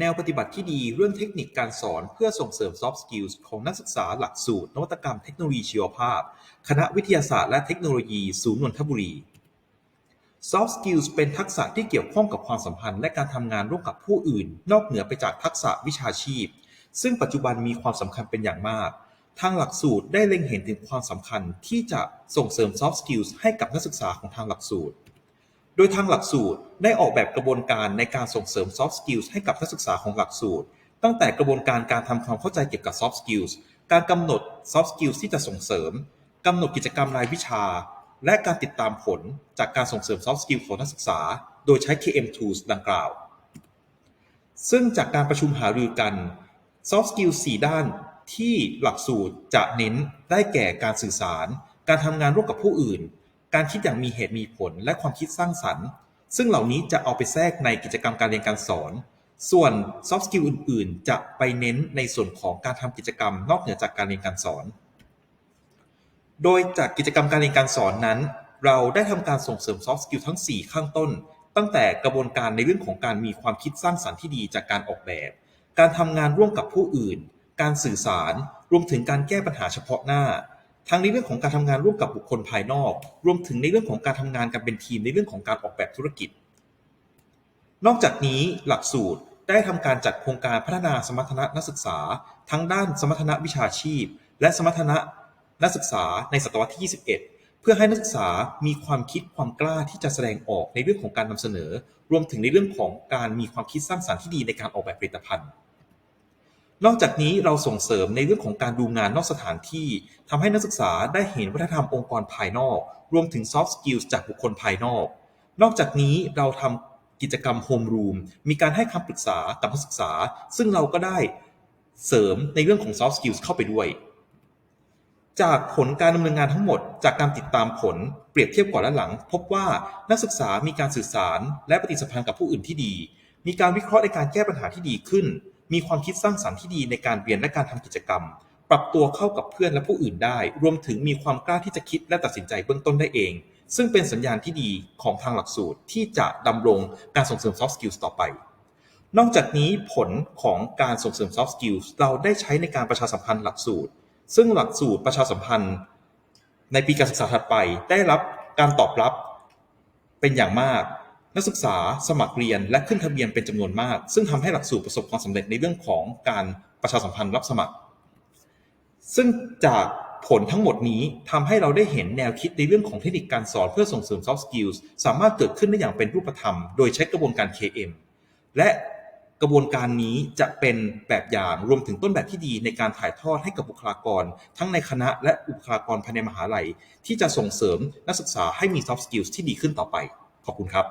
แนวปฏิบัติที่ดีเรื่องเทคนิคการสอนเพื่อส่งเสริม Soft Skills ของนักศึกษาหลักสูตร นวัตกรรมเทคโนโลยีชีวภาพ คณะวิทยาศาสตร์และเทคโนโลยีศูนย์นนทบุรี Soft Skills เป็นทักษะที่เกี่ยวข้องกับความสัมพันธ์และการทำงานร่วมกับผู้อื่น นอกเหนือไปจากทักษะวิชาชีพ ซึ่งปัจจุบันมีความสำคัญเป็นอย่างมาก ทางหลักสูตรได้เล็งเห็นถึงความสำคัญที่จะส่งเสริม Soft Skills ให้กับนักศึกษาของทางหลักสูตร โดยทางหลักสูตรได้ออกแบบกระบวนการในการส่งเสริม Soft Skills ให้กับนักศึกษาของหลักสูตร ตั้งแต่กระบวนการการทำความเข้าใจเกี่ยวกับ Soft Skills การกำหนด Soft Skills ที่จะส่งเสริมกำหนดกิจกรรมรายวิชา และการติดตามผลจากการส่งเสริม Soft Skills ของนักศึกษา โดยใช้ KM Tools ดังกล่าว ซึ่งจากการประชุมหารือกัน Soft Skills 4 ด้านที่หลักสูตรจะเน้นได้แก่การสื่อสาร การทำงานร่วมกับผู้อื่น การคิดอย่างมีเหตุมีผล และความคิดสร้างสรรค์ ซึ่งเหล่านี้จะเอาไปแทรกในกิจกรรมการเรียนการสอน ส่วน Soft Skill อื่น ๆ จะไปเน้นในส่วนของการทำกิจกรรมนอกเหนือจากการเรียนการสอน โดยจากกิจกรรมการเรียนการสอนนั้น เราได้ทำการส่งเสริม Soft Skill ทั้ง 4 ข้างต้น ตั้งแต่กระบวนการในเรื่องของการมีความคิดสร้างสรรค์ที่ดีจากการออกแบบ การทำงานร่วมกับผู้อื่น การสื่อสาร รวมถึงการแก้ปัญหาเฉพาะหน้า ทั้งในเรื่องของการทำงานร่วมกับบุคคลภายนอก รวมถึงในเรื่องของการทำงานกันเป็นทีมในเรื่องของการออกแบบธุรกิจ นอกจากนี้หลักสูตรได้ทำการจัดโครงการพัฒนาสมรรถนะนักศึกษา ทั้งด้านสมรรถนะวิชาชีพ และสมรรถนะนักศึกษาในศตวรรษที่ 21 เพื่อให้นักศึกษามีความคิดความกล้าที่จะแสดงออกในเรื่องของการนำเสนอ รวมถึงในเรื่องของการมีความคิดสร้างสรรค์ที่ดีในการออกแบบผลิตภัณฑ์ นอกจากนี้เราส่งเสริมในเรื่องของการดูงานนอกสถานที่ทำให้นักศึกษาได้เห็นวัฒนธรรมองค์กรภายนอก รวมถึง soft skills จากบุคคลภายนอก นอกจากนี้เราทำกิจกรรมโฮมรูมมีการให้คำปรึกษากับนักศึกษา ซึ่งเราก็ได้เสริมในเรื่องของ soft skills เข้าไปด้วย จากผลการดำเนินงานทั้งหมด จากการติดตามผลเปรียบเทียบก่อนและหลัง พบว่านักศึกษามีการสื่อสาร และปฏิสัมพันธ์กับผู้อื่นที่ดี มีการวิเคราะห์ในการแก้ปัญหาที่ดีขึ้น มีความคิดสร้างสรรค์ที่ดีในการเรียนและการทำกิจกรรม ปรับตัวเข้ากับเพื่อนและผู้อื่นได้ รวมถึงมีความกล้าที่จะคิดและตัดสินใจเบื้องต้นได้เอง ซึ่งเป็นสัญญาณที่ดีของทางหลักสูตรที่จะดำรงการส่งเสริม soft skills ต่อไป นอกจากนี้ผลของการส่งเสริม soft skills เราได้ใช้ในการประชาสัมพันธ์หลักสูตร ซึ่งหลักสูตรประชาสัมพันธ์ ในปีการศึกษาถัดไปได้รับการตอบรับเป็นอย่างมาก นักศึกษาสมัครเรียนและขึ้นทะเบียนเป็นจำนวนมาก ซึ่งทำให้หลักสูตรประสบความสำเร็จในเรื่องของการประชาสัมพันธ์รับสมัคร ซึ่งจากผลทั้งหมดนี้ทำให้เราได้เห็นแนวคิดในเรื่องของเทคนิคการสอนเพื่อส่งเสริม soft skills สามารถเกิดขึ้นได้อย่างเป็นรูปธรรม โดยใช้กระบวนการ KM และกระบวนการนี้จะเป็นแบบอย่างรวมถึงต้นแบบที่ดีในการถ่ายทอดให้กับบุคลากร ทั้งในคณะและบุคลากรภายในมหาลัย ที่จะส่งเสริมนักศึกษาให้มี soft skills ที่ดีขึ้นต่อไป ขอบคุณครับ